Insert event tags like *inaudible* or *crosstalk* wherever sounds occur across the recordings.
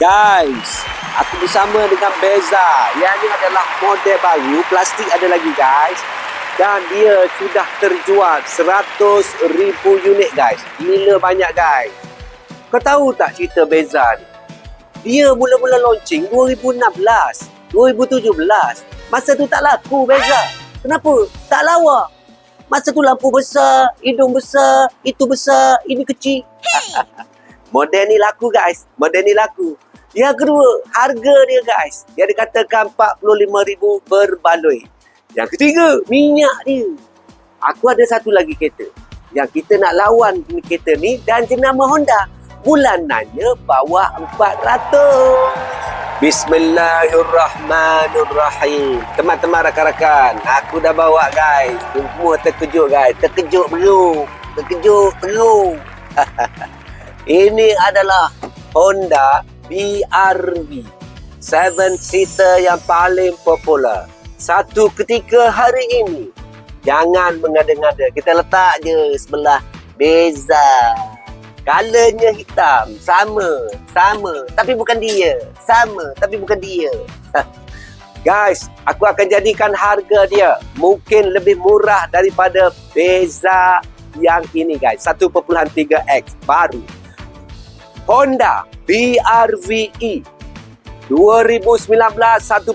Guys, aku bersama dengan Beza. Yang ini adalah model baru, plastik ada lagi guys. Dan dia sudah terjual 100,000 unit guys. Gila banyak guys. Kau tahu tak cerita Beza ni? Dia mula-mula launching 2016, 2017. Masa tu tak laku Beza. Kenapa? Tak lawa. Masa tu lampu besar, hidung besar, itu besar, ini kecil. *laughs* Model ni laku guys. Model ni laku. Yang kedua, harga dia guys. Yang dikatakan RM45,000 berbaloi. Yang ketiga, minyak dia. Aku ada satu lagi kereta. Yang kita nak lawan kereta ni dan jenama Honda. Bulanannya bawah 400. Bismillahirrahmanirrahim. Teman-teman rakan-rakan, aku dah bawa guys. Semua terkejut guys. Terkejut bro. Terkejut bro. *laughs* Ini adalah Honda BRV 7 seater yang paling popular. Satu ketika hari ini, jangan mengada-ngada. Kita letak je sebelah beza. Colornya hitam, sama, sama, tapi bukan dia. Sama, tapi bukan dia. *laughs* Guys, aku akan jadikan harga dia mungkin lebih murah daripada beza yang ini guys. 1.3X baru. Honda BRVE 2019 1.5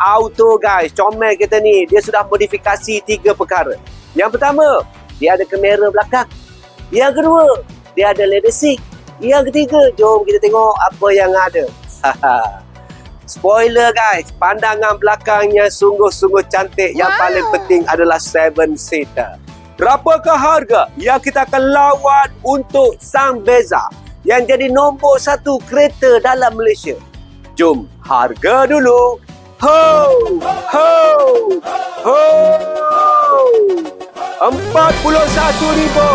auto guys. Comel kita ni. Dia sudah modifikasi tiga perkara. Yang pertama, dia ada kamera belakang. Yang kedua, dia ada leather seat. Yang ketiga, jom kita tengok apa yang ada. Spoiler guys, pandangan belakangnya sungguh-sungguh cantik. Yang Wow. paling penting adalah 7 seater. Berapakah harga yang kita akan lawan untuk sang Beza yang jadi nombor satu kereta dalam Malaysia? Jom harga dulu. Ho! Ho! Ho! Empat puluh satu ribu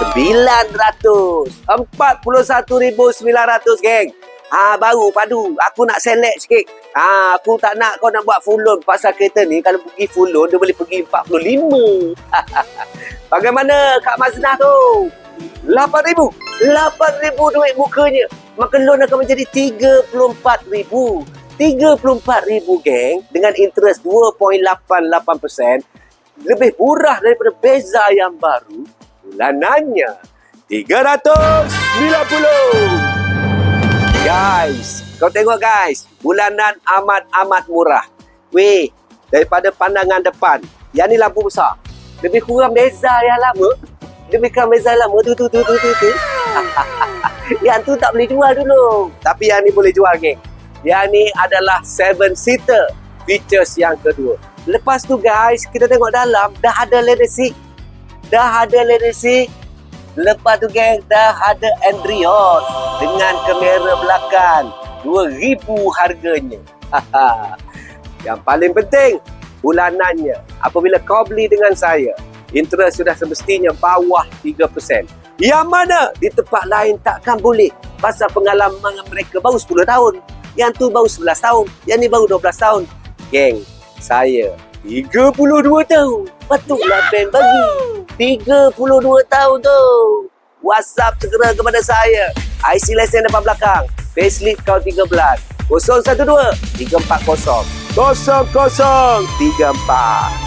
sembilan ratus. Empat puluh satu ribu sembilan ratus, geng. Ah baru padu. Aku nak select sikit. Ah aku tak nak kau nak buat full loan pasal kereta ni kalau pergi full loan dia boleh pergi 45. *laughs* Bagaimana Kak Maznah tu? 8,000. 8,000 duit mukanya. Maka loan akan menjadi 34,000. 34,000 geng dengan interest 2.88%. Lebih murah daripada Beza yang baru. Bulanannya 390. Guys, kau tengok guys. Bulanan amat-amat murah. Weh, daripada pandangan depan. Yang ni lampu besar. Lebih kurang Beza yang lama. Beza yang lama tu tu tu tu tu. tu. *laughs* yang tu tak boleh jual dulu. Tapi yang ni boleh jual geng. Yang ni adalah 7 seater. Features yang kedua. Lepas tu guys, kita tengok dalam dah ada leather seat. Dah ada leather seat. Lepas tu geng, dah ada Android dengan kamera belakang. 2000 harganya. *laughs* Yang paling penting, bulanannya. Apabila kau beli dengan saya, interest sudah semestinya bawah 3%. Yang mana di tempat lain takkan boleh. Pasal pengalaman mereka baru 10 tahun. Yang tu baru 11 tahun. Yang ni baru 12 tahun. Geng, saya 32 tahun. Patutlah Ben bagi. 32 tahun tu. WhatsApp segera kepada saya. IC lesen depan belakang. Payslip kau 13. 012 340 0034.